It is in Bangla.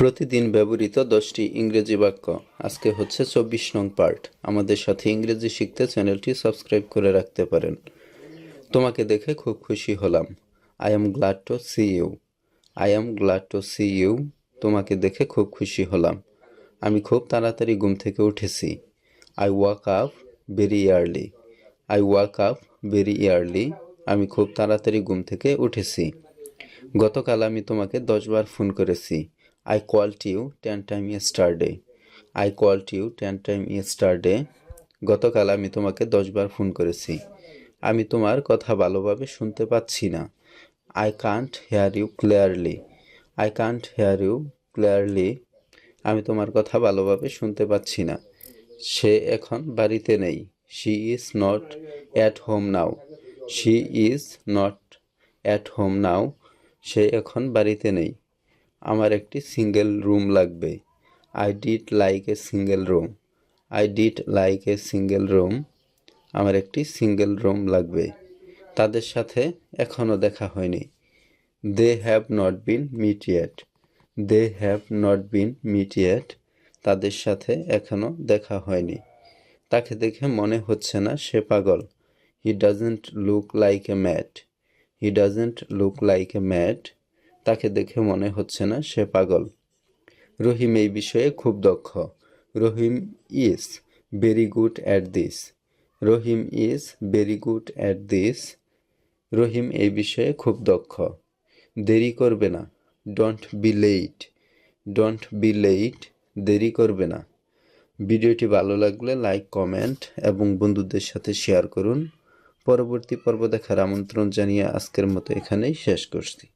প্রতিদিন ব্যবহৃত দশটি ইংরেজি বাক্য। আজকে হচ্ছে চব্বিশ নং পার্ট। আমাদের সাথে ইংরেজি শিখতে চ্যানেলটি সাবস্ক্রাইব করে রাখতে পারেন। তোমাকে দেখে খুব খুশি হলাম। I am glad to see you I am glad to see you তোমাকে দেখে খুব খুশি হলাম। আমি খুব তাড়াতাড়ি ঘুম থেকে উঠেছি। I woke up very early I woke up very early আমি খুব তাড়াতাড়ি ঘুম থেকে উঠেছি। গতকাল আমি তোমাকে দশবার ফোন করেছি। I called you ten time yesterday I called you ten time yesterday গতকাল আমি তোমাকে দশবার ফোন করেছি। আমি তোমার কথা ভালোভাবে শুনতে পাচ্ছি না। I can't hear you clearly I can't hear you clearly আমি তোমার কথা ভালোভাবে শুনতে পাচ্ছি না। সে এখন বাড়িতে নেই। She is not at home now she is not at home now সে এখন বাড়িতে নেই। আমার একটি সিঙ্গেল রুম লাগবে। I did like a single room I did like a single room আমার একটি সিঙ্গেল রুম লাগবে। তাদের সাথে এখনও দেখা হয়নি। They have not been meet yet they have not been meet yet তাদের সাথে এখনও দেখা হয়নি। তাকে দেখে মনে হচ্ছে না সে পাগল। He doesn't look like a mad he doesn't look like a mad তাকে দেখে মনে হচ্ছে না সে পাগল। রহিম এই বিষয়ে খুব দক্ষ। Rahim is very good at this. Rahim is very good at this. Rahim এই বিষয়ে খুব দক্ষ। দেরি করবে না। Don't be late don't be late দেরি করবে না। ভিডিওটি ভালো লাগলে লাইক, কমেন্ট এবং বন্ধুদের সাথে শেয়ার করুন। পরবর্তী পর্ব দেখার আমন্ত্রণ জানিয়ে আজকের মতো এখানেই শেষ করছি।